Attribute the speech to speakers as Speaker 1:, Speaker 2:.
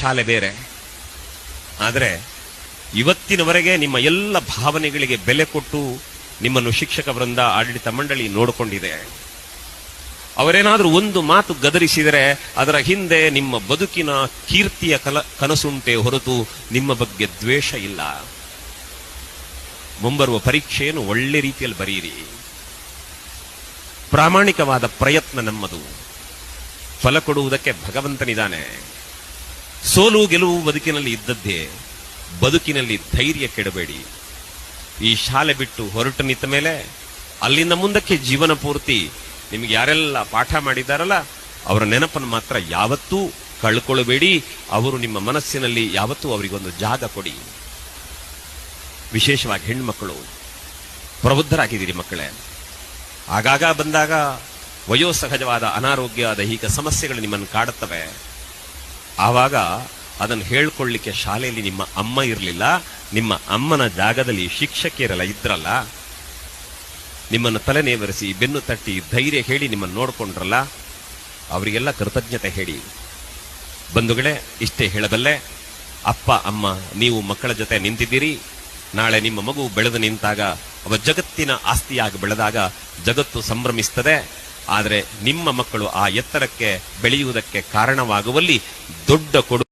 Speaker 1: ಶಾಲೆ ಬೇರೆ. ಆದರೆ ಇವತ್ತಿನವರೆಗೆ ನಿಮ್ಮ ಎಲ್ಲ ಭಾವನೆಗಳಿಗೆ ಬೆಲೆ ಕೊಟ್ಟು ನಿಮ್ಮನ್ನು ಶಿಕ್ಷಕ ವೃಂದ, ಆಡಳಿತ ಮಂಡಳಿ ನೋಡಿಕೊಂಡಿದೆ. ಅವರೇನಾದರೂ ಒಂದು ಮಾತು ಗದರಿಸಿದರೆ ಅದರ ಹಿಂದೆ ನಿಮ್ಮ ಬದುಕಿನ ಕೀರ್ತಿಯ ಕಲ, ಕನಸುಂಟೆ ಹೊರತು ನಿಮ್ಮ ಬಗ್ಗೆ ದ್ವೇಷ ಇಲ್ಲ. ಮುಂಬರುವ ಪರೀಕ್ಷೆಯನ್ನು ಒಳ್ಳೆ ರೀತಿಯಲ್ಲಿ ಬರೆಯಿರಿ. ಪ್ರಾಮಾಣಿಕವಾದ ಪ್ರಯತ್ನ ನಮ್ಮದು. ಫಲ ಕೊಡುವುದಕ್ಕೆ ಭಗವಂತನಿದ್ದಾನೆ. ಸೋಲು ಗೆಲುವು ಬದುಕಿನಲ್ಲಿ ಇದ್ದದ್ದೇ ಬದುಕಿನಲ್ಲಿ ಧೈರ್ಯ ಕೆಡಬೇಡಿ. ಈ ಶಾಲೆ ಬಿಟ್ಟು ಹೊರಟು ನಿಂತ ಮೇಲೆ ಅಲ್ಲಿಂದ ಮುಂದಕ್ಕೆ ಜೀವನ ಪೂರ್ತಿ ನಿಮ್ಗೆ ಯಾರೆಲ್ಲ ಪಾಠ ಮಾಡಿದಾರಲ್ಲ, ಅವರ ನೆನಪನ್ನು ಮಾತ್ರ ಯಾವತ್ತೂ ಕಳ್ಕೊಳ್ಳಬೇಡಿ. ಅವರು ನಿಮ್ಮ ಮನಸ್ಸಿನಲ್ಲಿ ಯಾವತ್ತೂ ಅವರಿಗೊಂದು ಜಾಗ ಕೊಡಿ. ವಿಶೇಷವಾಗಿ ಹೆಣ್ಮಕ್ಕಳು, ಪ್ರಬುದ್ಧರಾಗಿದ್ದೀರಿ ಮಕ್ಕಳೇ. ಆಗಾಗ ಬಂದಾಗ ವಯೋಸಹಜವಾದ ಅನಾರೋಗ್ಯ, ದೈಹಿಕ ಸಮಸ್ಯೆಗಳು ನಿಮ್ಮನ್ನು ಕಾಡುತ್ತವೆ. ಆವಾಗ ಅದನ್ನು ಹೇಳ್ಕೊಳ್ಳಿಕ್ಕೆ ಶಾಲೆಯಲ್ಲಿ ನಿಮ್ಮ ಅಮ್ಮ ಇರಲಿಲ್ಲ, ನಿಮ್ಮ ಅಮ್ಮನ ಜಾಗದಲ್ಲಿ ಶಿಕ್ಷಕಿಯರೆಲ್ಲ ಇದ್ರಲ್ಲ. ನಿಮ್ಮನ್ನು ತಲೆ ನೇವರಿಸಿ, ಬೆನ್ನು ತಟ್ಟಿ, ಧೈರ್ಯ ಹೇಳಿ ನಿಮ್ಮನ್ನು ನೋಡ್ಕೊಂಡ್ರಲ್ಲ, ಅವರಿಗೆಲ್ಲ ಕೃತಜ್ಞತೆ ಹೇಳಿ. ಬಂಧುಗಳೇ, ಇಷ್ಟೇ ಹೇಳಬಲ್ಲೆ, ಅಪ್ಪ, ಅಮ್ಮ, ನೀವು ಮಕ್ಕಳ ಜೊತೆ ನಿಂತಿದ್ದೀರಿ. ನಾಳೆ ನಿಮ್ಮ ಮಗು ಬೆಳೆದು ನಿಂತಾಗ, ಅವ ಜಗತ್ತಿನ ಆಸ್ತಿಯಾಗಿ ಬೆಳೆದಾಗ ಜಗತ್ತು ಸಂಭ್ರಮಿಸ್ತದೆ. ಆದರೆ ನಿಮ್ಮ ಮಕ್ಕಳು ಆ ಎತ್ತರಕ್ಕೆ ಬೆಳೆಯುವುದಕ್ಕೆ ಕಾರಣವಾಗುವಲ್ಲಿ ದೊಡ್ಡ ಕೊಡು